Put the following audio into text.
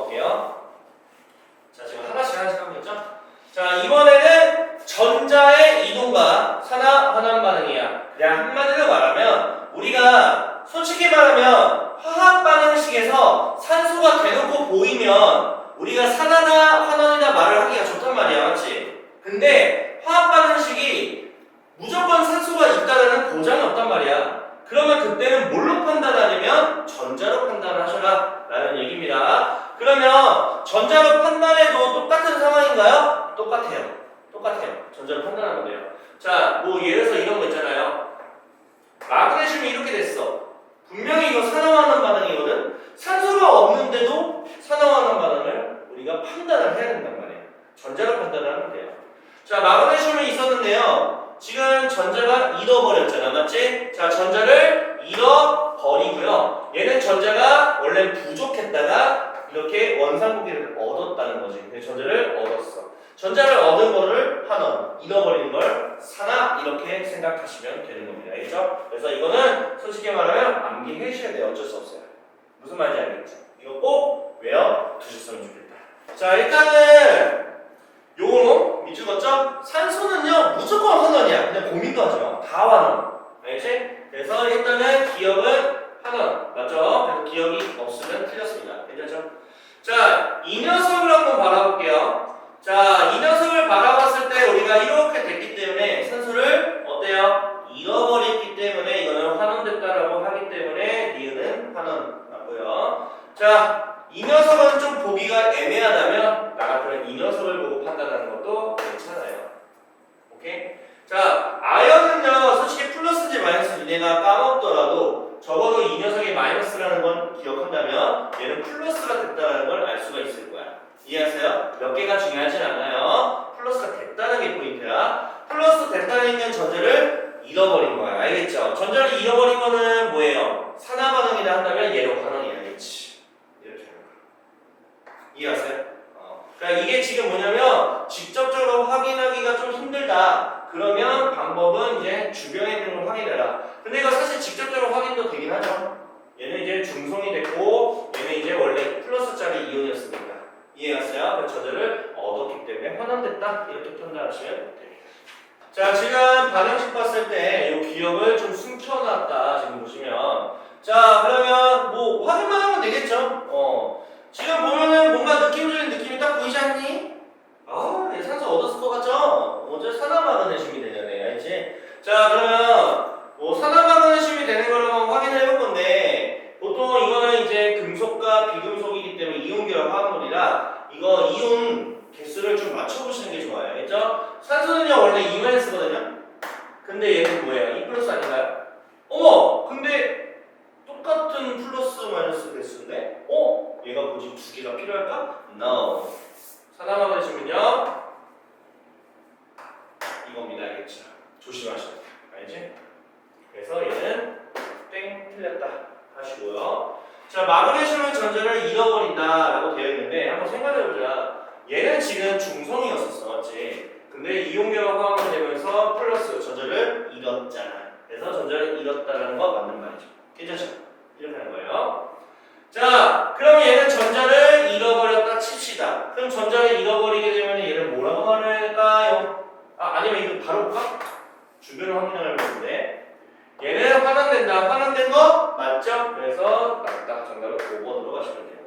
볼게요. 자, 지금 하나씩 하나씩 하고 있죠? 자, 이번에는 전자의 이동과 산화 환원 반응이야. 그냥 한마디로 말하면 우리가 솔직히 말하면 화학 반응식에서 산소가 대놓고 보이면 우리가 산화나 환원이나 말을 하기가 좋단 말이야, 맞지? 근데 화학 반응식이 무조건 산소가 있다라는 보장이 없단 말이야. 그러면 그때는 뭘로 판단하냐면 전자로 판단하셔라 라는 얘기입니다. 그러면 전자로 판단해도 똑같은 상황인가요? 똑같아요. 똑같아요. 전자로 판단하면 돼요. 자, 뭐 예를 들어서 이런 거 있잖아요. 마그네슘이 이렇게 됐어. 분명히 이거 산화하는 반응이거든. 산소가 없는데도 산화하는 반응을 우리가 판단을 해야 된단 말이에요. 전자로 판단하면 돼요. 자, 마그네슘이 있었는데요. 지금 전자가 잃어버렸잖아, 맞지? 자, 전자를 잃어버리고요. 얘는 전자가 원래 부족했다가 이렇게 원상복귀를 얻었다는 거지. 근데 전자를 얻었어. 전자를 얻은 거를 환원, 잃어버리는 걸 산화 이렇게 생각하시면 되는 겁니다. 알겠죠? 그래서 이거는 솔직히 말하면 암기해 주셔야 돼요. 어쩔 수 없어요. 무슨 말인지 알겠죠? 이거 꼭 외워 두셨으면 좋겠다. 자, 일단은 요거 밑줄 걷죠? 산소는요 무조건 환원이야. 그냥 고민도 하지 마. 다 환원. 알겠지? 그래서 일단은 기억은 환원. 맞죠? 기억이 없으면 틀렸습니다. 괜찮죠? 자, 이 녀석을 한번 바라볼게요. 자, 이 녀석을 바라봤을 때 우리가 이렇게 됐기 때문에 산소를 어때요? 잃어버렸기 때문에 이거는 환원됐다라고 하기 때문에 니은은 환원 맞고요. 자, 이 녀석은 좀 보기가 애매하다면 나 같으면 이 녀석을 보고 판단하는 것도 괜찮아요. 오케이? 자, 아연은요, 솔직히 플러스인지 마이너스인지 내가 까먹더라도 적어도 이 녀석이 마이너스라는 건 기억한다면 얘는 플러스가 됐다는 걸 알 수가 있을 거야. 이해하세요? 몇 개가 중요하진 않아요. 플러스가 됐다는 게 포인트야. 플러스 됐다는 게 전제를 잃어버린 거야. 알겠죠? 전제를 잃어버린 거는 뭐예요? 산화 반응이라 한다면 얘로 환원이 알겠지. 이렇게 하는 거. 이해하세요? 어. 그러니까 이게 지금 뭐냐면 직접적으로 확인하기가 좀 힘들다. 그러면 방법은 이제 주변에 있는 걸 확인해라. 근데 이거 사실 직접적으로 확인도 되긴 하죠. 얘는 이제 중성이 됐고 얘는 이제 원래 플러스짜리 이온이었으니까. 이해갔어요? 그래서 저절을 얻었기 때문에 환원됐다 이렇게 판단하시면 됩니다. 자 지금 반응식 봤을 때 이 기억을 좀 숨겨놨다 지금 보시면 자 그러면 뭐 확인만 하면 되겠죠? 어 지금 보면은 뭔가 느낌적인 느낌이 딱 보이지 않니? 아, 얘 산소 얻었을 것 같죠? 어제 산화마그네슘이 되잖아요, 알지? 자 그러면 뭐 산화마그네슘이 되는 걸로 한번 확인을 해볼 건데 보통 이거는 이제 금속과 비금속이기 때문에 이온결합 화합물이라 이거 이온 개수를 좀 맞춰보시는 게 좋아요. 알겠죠? 산소는요 원래 2마이너스거든요. 근데 얘는 뭐예요? 2 플러스 아닌가요? 어머! 근데 똑같은 플러스 마이너스 개수인데? 어? 얘가 뭐지? 두 개가 필요할까? No. 산화마그네슘은요 이겁니다. 알겠죠? 조심하셔야 돼요. 알지? 그래서 얘는 땡 틀렸다 하시고요. 자, 마그네슘은 전자를 잃어버린다라고 되어 있는데 한번 생각해보자. 얘는 지금 중성이었었어, 맞지? 근데 이온결합 화학을 되면서 플러스 전자를 잃었잖아. 그래서 전자를 잃었다라는 거 맞는 말이죠. 괜찮죠? 이렇게 하는 거예요. 자, 그럼 얘는 전자를 잃어버렸다 칩시다. 그럼 전자를 잃어버리게 되면 얘를 뭐라고 말할까요? 아, 아니면 이거 바로 볼까? 주변을 확인하려고 했는데 얘는 환원된다. 환원된 거 맞죠? 그래서 딱딱 정답을 5번으로 가시면 돼요.